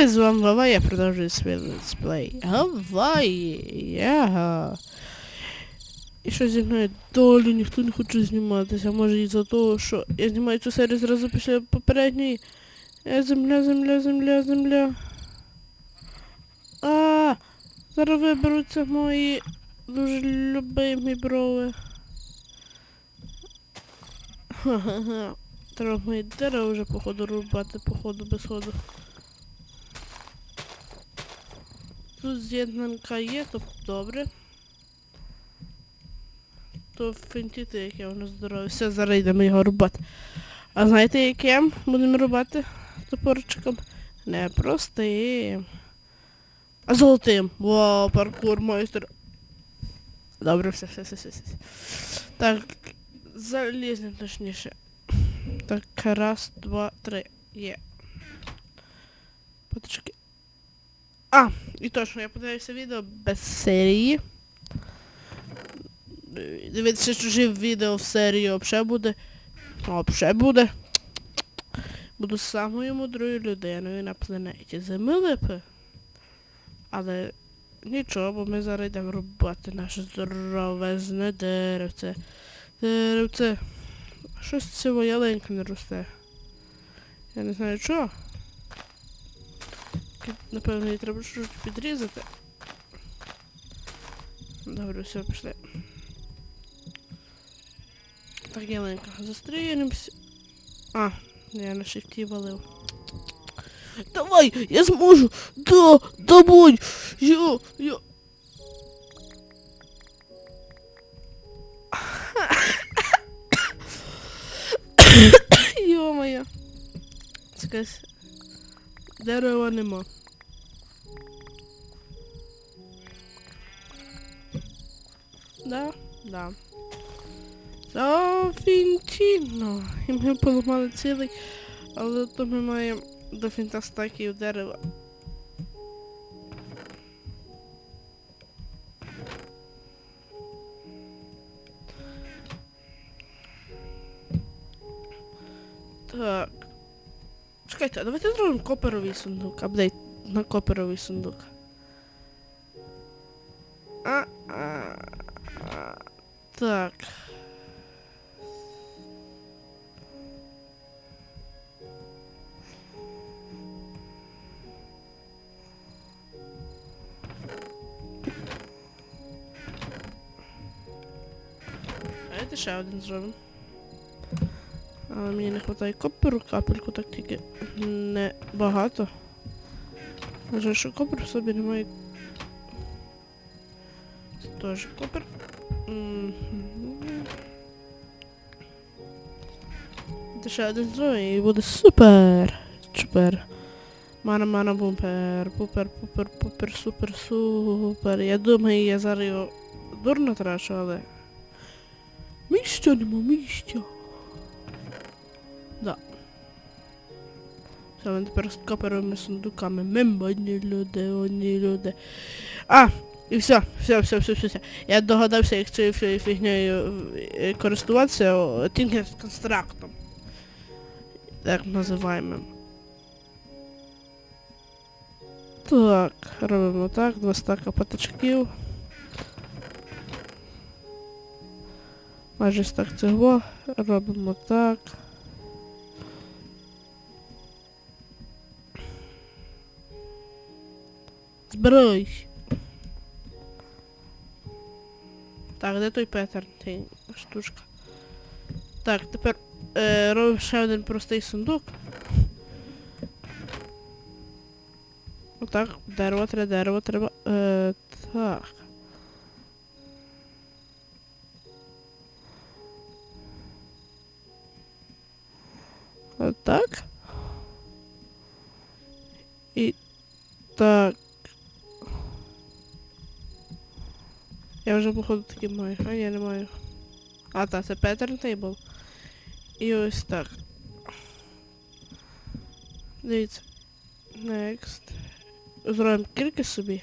Привіт, з вами я продовжую свій летсплей. Гавай! Яга! І що зі мною долі ніхто не хоче зніматися, може із-за того, що я знімаю цю серію зразу після попередньої. Е, земля, земля, земля, земля. А, зараз виберуться мої дуже любимі брови. Ха-ха-ха. Треба мої дерева вже походу рубати, походу без ходу. Тут з'єднанка є, то добре. То фентіти, яке воно здорове. Все, зараз йдемо його рубати. А знаєте, яким будемо рубати топорчиком? Не простим. А золотим. Вау, паркур майстер. Добре, все, все, все, все. все. Так, залізнем точніше. Так, раз, два, три. Є. Поточки. А, і точно, я подивився відео без серії. Дивіться, чужі відео в серії взагалі буде. Взагалі буде. Буду самою мудрою людиною на планеті. Землепи. Але нічого, бо ми зараз йдемо рубати наше здоровезне деревце. Деревце. Щось цього яленька не росте. Я не знаю чого. Напевно, її треба щось підрізати. Добре, все, пішли. Так, яленька, застрілимося. А, я на шифті валив. Давай, я зможу! Да, давай! Я... Йо-моє. Якась дерева нема. Да, да. Зафінтіно. І ми поламали цілий, але то ми маємо до фінтастаків дерева. Так. Чекайте, а давайте зробимо коперовий сундук. Апдейт на коперовий сундук. Ще один зробимо. Але мені не вистачає коперу, капельку так тільки не багато. Може, що копер в собі немає. Це теж копер. Це ще один зробимо і буде супер. Супер. Мана мана бумпер. Пупер, пупер, пупер, супер, супер. Я думаю, я зараз його дурно трачу, але... Місця нема, місця. Да. Ми тепер з коперовими сундуками. Ми модні люди, одні люди. А! І все, все, все, все, все, все. Я догадався, як цією фігнею е, користуватися тінкер констрактом. Так називаємо. Так, робимо так, два стака патачків. Майже стак цього. Робимо так. Збирай. Так, де той петер? Ти штучка. Так, тепер е, робимо ще один простий сундук. Отак, дерево треба, дерево треба. Е, вже, походу, таки маю. А я не маю. А, так, це pattern table. І ось так. Дивіться. Next. Зробимо кілька собі.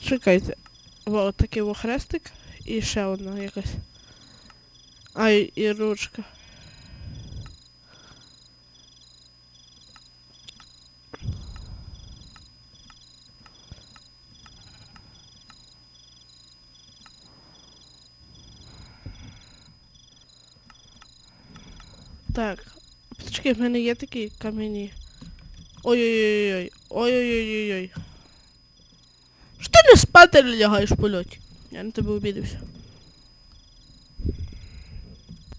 Чекайте. О, такий о хрестик і ще одна якась. А, і, і ручка. Так. Птички, в мене є такі камені. Ой-ой-ой-ой. Ой-ой-ой-ой. Спати лягаєш в польоті? Я на тебе обідався.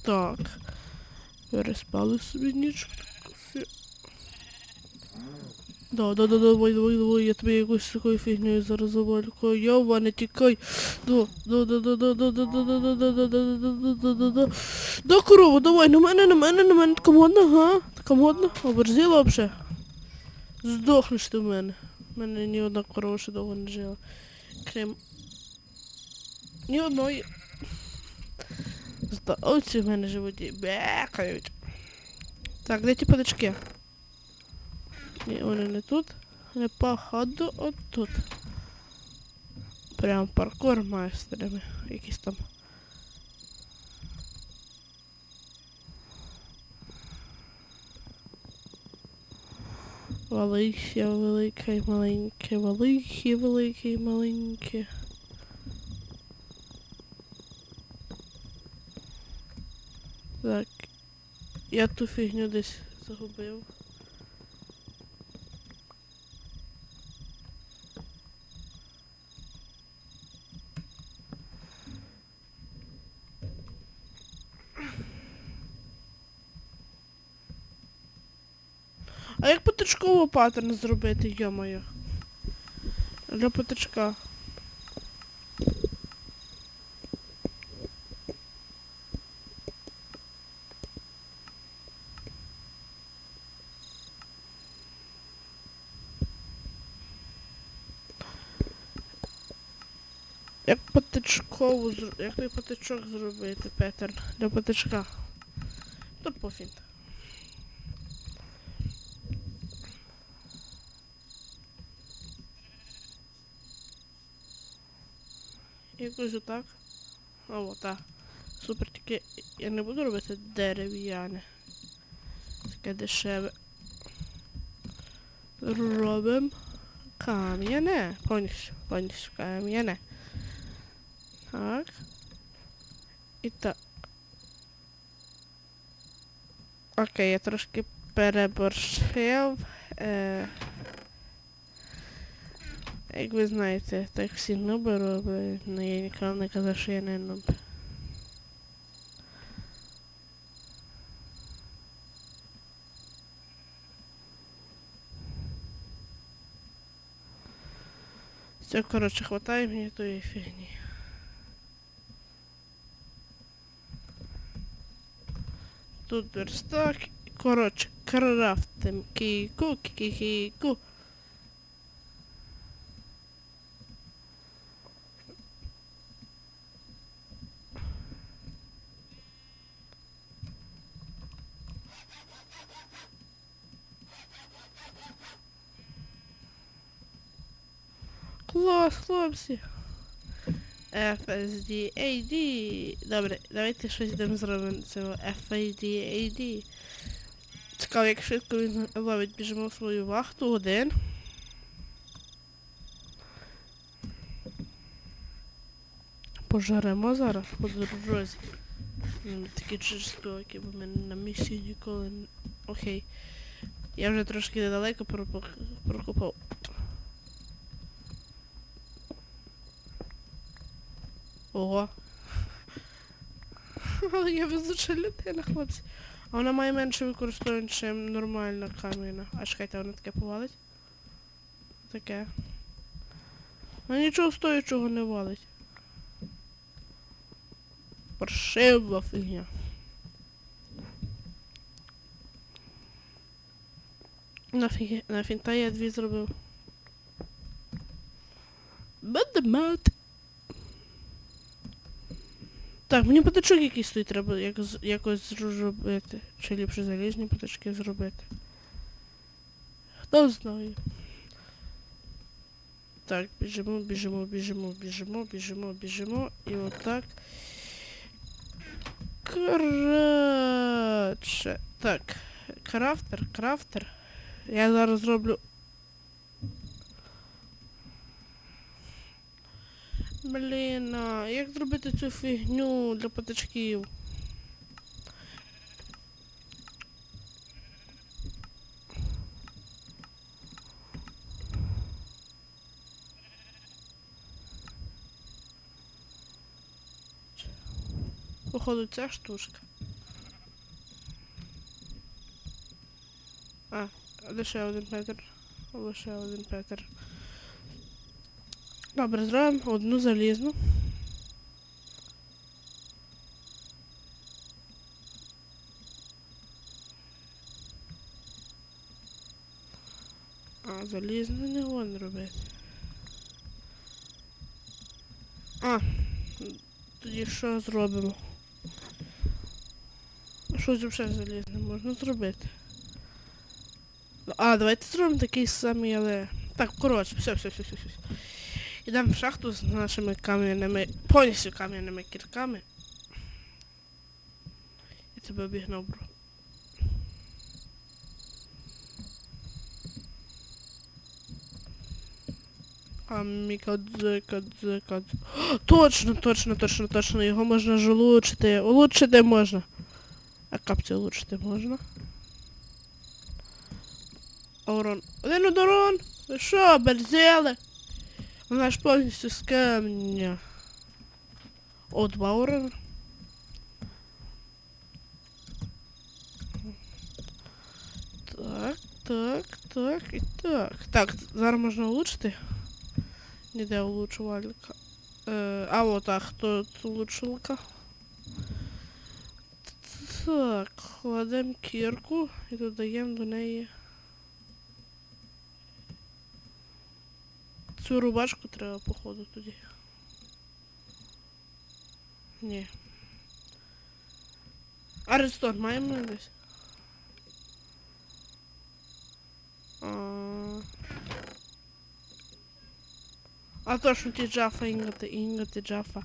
Так. Переспали собі нічку. Да, да, да, давай, давай, давай, я тобі якусь такою фігнею зараз завалю. Йова, не тікай. Да, корова, давай, на мене, на мене, на мене, така модна, га? Така модна, оберзіла вообще. Здохнеш ти в мене. У мене ні одна корова ще довго не жила. Крім... Ні одної. Оці в мене животі бекають. Так, де ті падачки? Ні, вони не тут. Не походу от тут. Прям паркур майстерами. Якісь там. Valência, Valência, Valência, Valência, Valência, Valência. Так, я ту фигню десь загубив. патичкову паттерн зробити, йомаю. Для патичка. Як патичкову як той патичок зробити, Петер, для патичка. То пофіг. Якось отак. О, так. Супер, тільки я не буду робити дерев'яне. Таке дешеве. Робимо кам'яне. Повністю, повністю кам'яне. Так. І так. Окей, я трошки переборщив. Е... Як ви знаєте, так всі нуби роблять, але я ніколи не казав, що я не нуб. Все, коротше, хватає мені тої фігні. Тут верстак. Коротше, крафтим кійку, кійку. Клас, хлопці. FSD AD. Добре, давайте щось йдемо зробимо цього FAD AD. Цікаво, як швидко він ловить, біжимо в свою вахту один. Пожаремо зараз по дорозі. Такі жорстокі, бо ми на місії ніколи не... Окей. Я вже трошки недалеко прокопав. Ого. Я везуча людина, хлопці. А вона має менше використовування, ніж нормальна кам'яна. А чекайте, вона таке повалить? Таке. А нічого стоячого не валить. Паршива фігня. Нафіг, на фінта я дві зробив. Бадемат. Так, мені патичок якийсь стоїть треба як, якось зробити. Чи ліпше залізні патички зробити. Хто знає. отак біжимо, біжимо, біжимо, біжимо, біжимо, біжимо. І отак. Коротше. Так. Крафтер, крафтер. Я зараз зроблю. Блін, а як зробити цю фігню для патичків? Походу ця штучка. А, лише один Петр. Лише один Петр. Добре, зробимо одну залізну. А, залізну не вон робити. А, тоді що зробимо? Щось взагалі залізне можна зробити. А, давайте зробимо такий самий, але... Так, коротше, все, все, все, все, все. Йдемо в шахту з нашими кам'яними, повністю кам'яними кірками. Я тебе обігнав, бро. Камікадзе, кадзе, кадзе. Точно, точно, точно, точно. Його можна ж улучшити. Улучшити можна. А капці улучшити можна. Урон. Один урон! Ви що, берзели? Вона ж повністю з камня. О, два. Так, так, так і так. Так, зараз можна улучшити. Ніде улучшувальника. Е, а вот так, тут улучшилка? Так, кладемо кірку і додаємо до неї. Цю рубашку треба, походу, тоді. Ні. А редстон маємо десь? А, а точно ті джафа, інготи, інготи, джафа.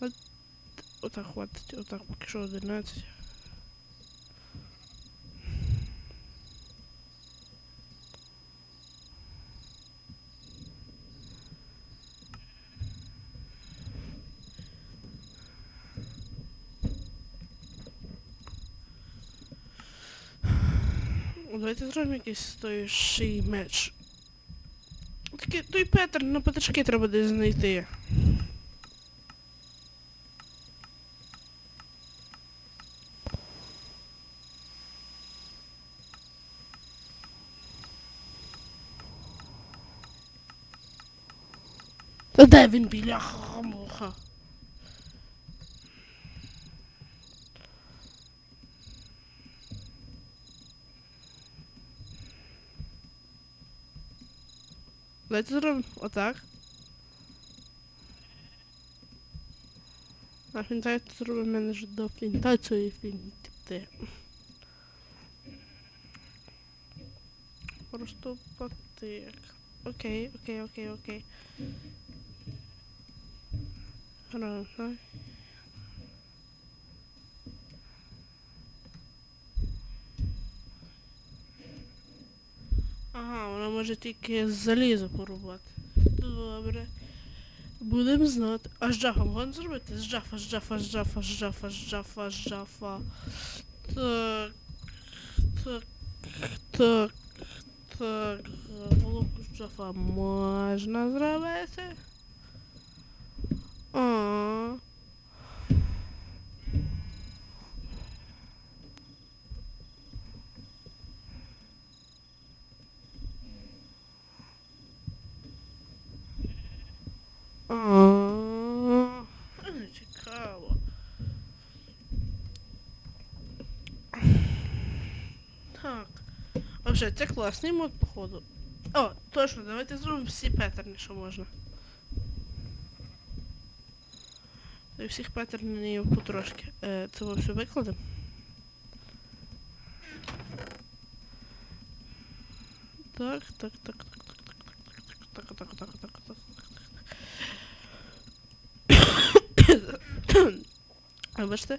От- Отак хватить, отак поки що 11. Давайте зробимо якийсь стоящий меч. Такий той Петр, на патички треба десь знайти. Та де він біляха муха? Давайте зробимо отак. А фінтацію зробимо мене ж до фінтації фінти. Просто потик. Окей, окей, окей, окей. Хорошо. Ага, вона може тільки залізо порубати. Добре. Будемо знати. А з джафа гон зробити? З джафа, з джафа, з джафа, з джафа, з джафа, з джафа. Так. Так. Так. Так. Головку з джафа можна зробити. А. А, Цікаво. Так. Вообще, це класний мод, походу. О, точно, давайте зробимо всі петерни, що можна. І всіх петернів потрошки. Е, це ми все викладемо. Так, так, так, так, так, так, так, так, так, так, так. Вибачте.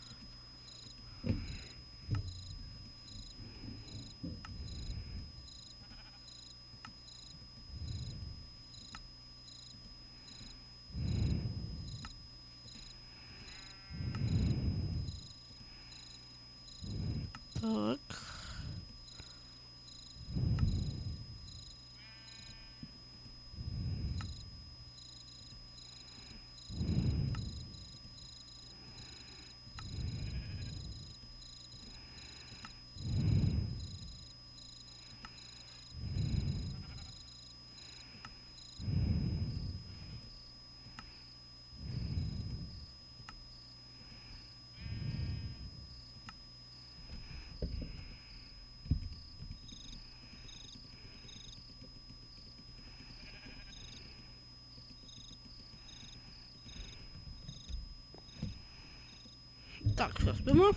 Так, все, спимо.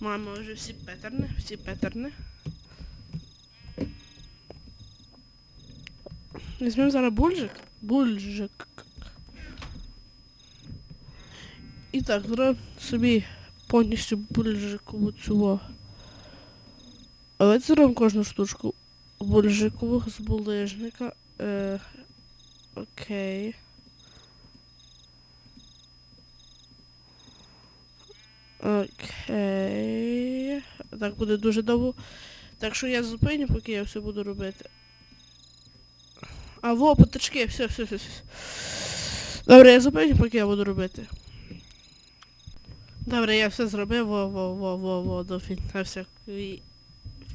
Маємо вже всі петерни, всі петерни. Візьмемо зараз бульжик. Бульжик. І так, зробимо собі повністю бульжикову цю. Але зробимо кожну штучку бульжикову з булижника. Е, окей. Окей. Так буде дуже довго. Так що я зупиню, поки я все буду робити. А, во, потачки, все, все, все, все. Добре, я зупиню, поки я буду робити. Добре, я все зробив, во, во, во, во, во, до фіна всякої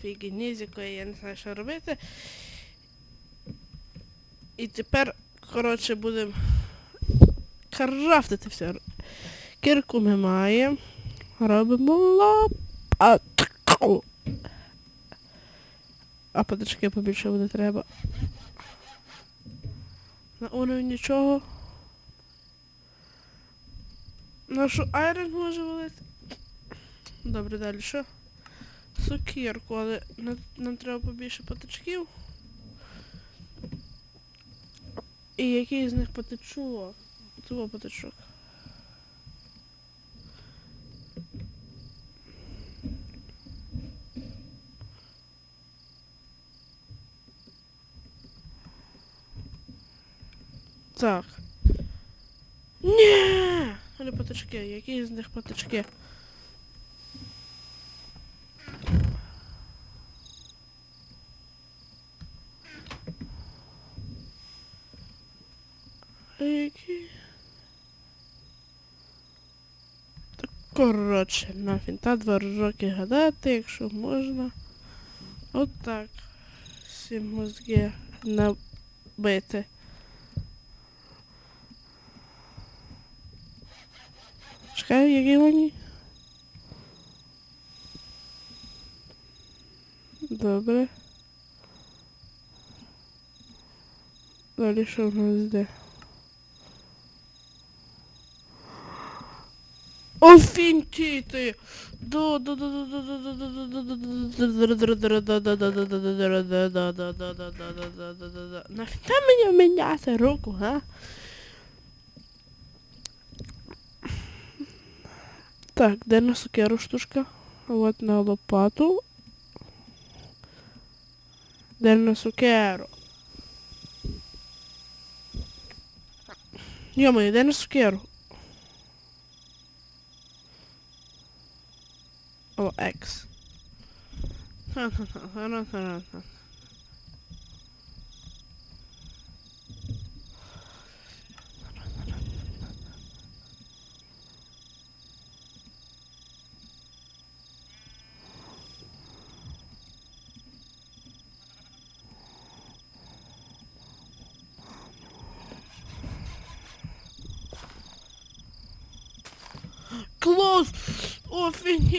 фігні, з якої я не знаю, що робити. І тепер, коротше, будемо крафтити все. Кірку ми маємо. Робимо А потички побільше буде треба. На уровень нічого. Нашу айрон може валити. Добре, далі що? Сокірку, але нам, треба побільше патичків. І який з них потечу? Цього потечок. Так. Ні! Але патички, які з них патички? Які? Так, коротше, нафін, та два роки гадати, якщо можна. От. Всі мозги набити. Чекаю, які вони? Добре. Далі що в нас де? Офінтіти! Нафіга мені міняти руку, га? Так, де сукеру штучка? Вот на лопату. Дельно сукеру. Йо-моє, де на сукеру? О, X. Ха-ха-ха, ха-ха-ха.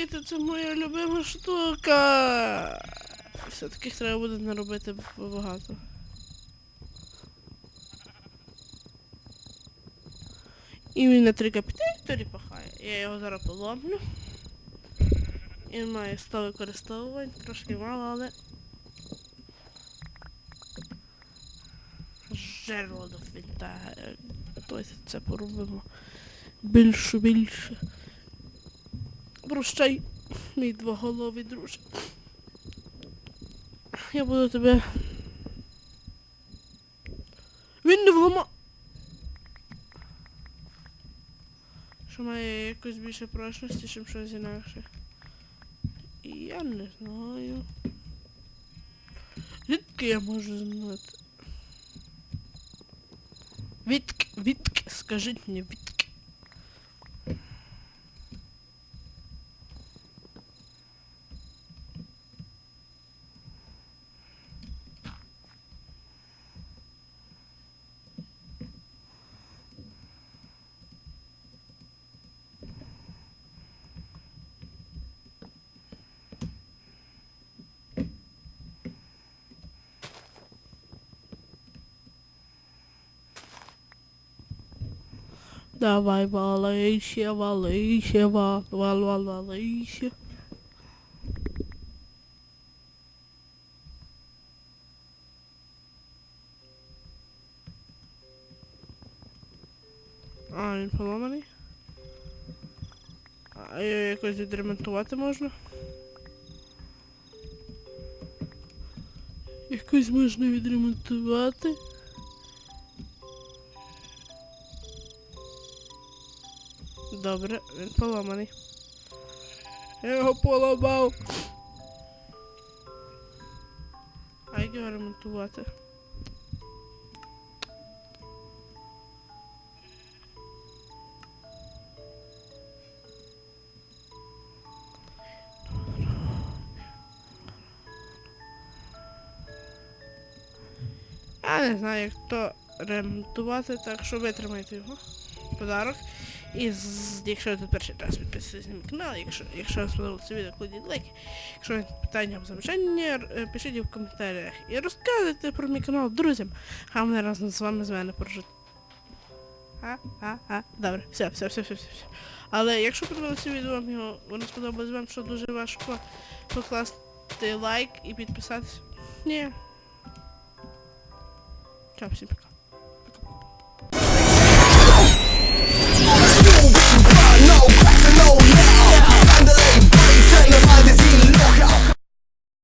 Офігіти, це моя любима штука. Все-таки треба буде наробити багато. І він на три капіталі пахає. Я його зараз поломлю. Він має 100 використовувань, трошки мало, але... Жерло до фінта. Ось це поробимо. Більше, більше. Прощай, мій двоголовий друже. Я буду тебе. Він не вламав. Що має якось більше прочності, чим щось інакше. І я не знаю. Звідки я можу знати? Відки, відки, скажіть мені, відки. Давай валися, валися, вал, вал, вал, валися. А, він поламаний. А його якось відремонтувати можна? Якось можна відремонтувати. Добре, він поламаний. Я його поламав. А як його ремонтувати? Я не знаю, як то ремонтувати, так що витримайте його. Подарок. І з, якщо тут перший раз підписуйтесь на мій канал, якщо, якщо вам сподобалося відео, кладіть лайки. Якщо ви питання або замічання, е, пишіть в коментарях. І розказуйте про мій канал друзям. А мене разом з вами з мене прожити. А, а, а, добре, все, все, все, все, все. все. Але якщо подобалося відео, вам його воно сподобалось вам, що дуже важко покласти лайк і підписатися. Ні. Чао, всім пока. Oh yeah, Vandalay, Brighton, the mind is in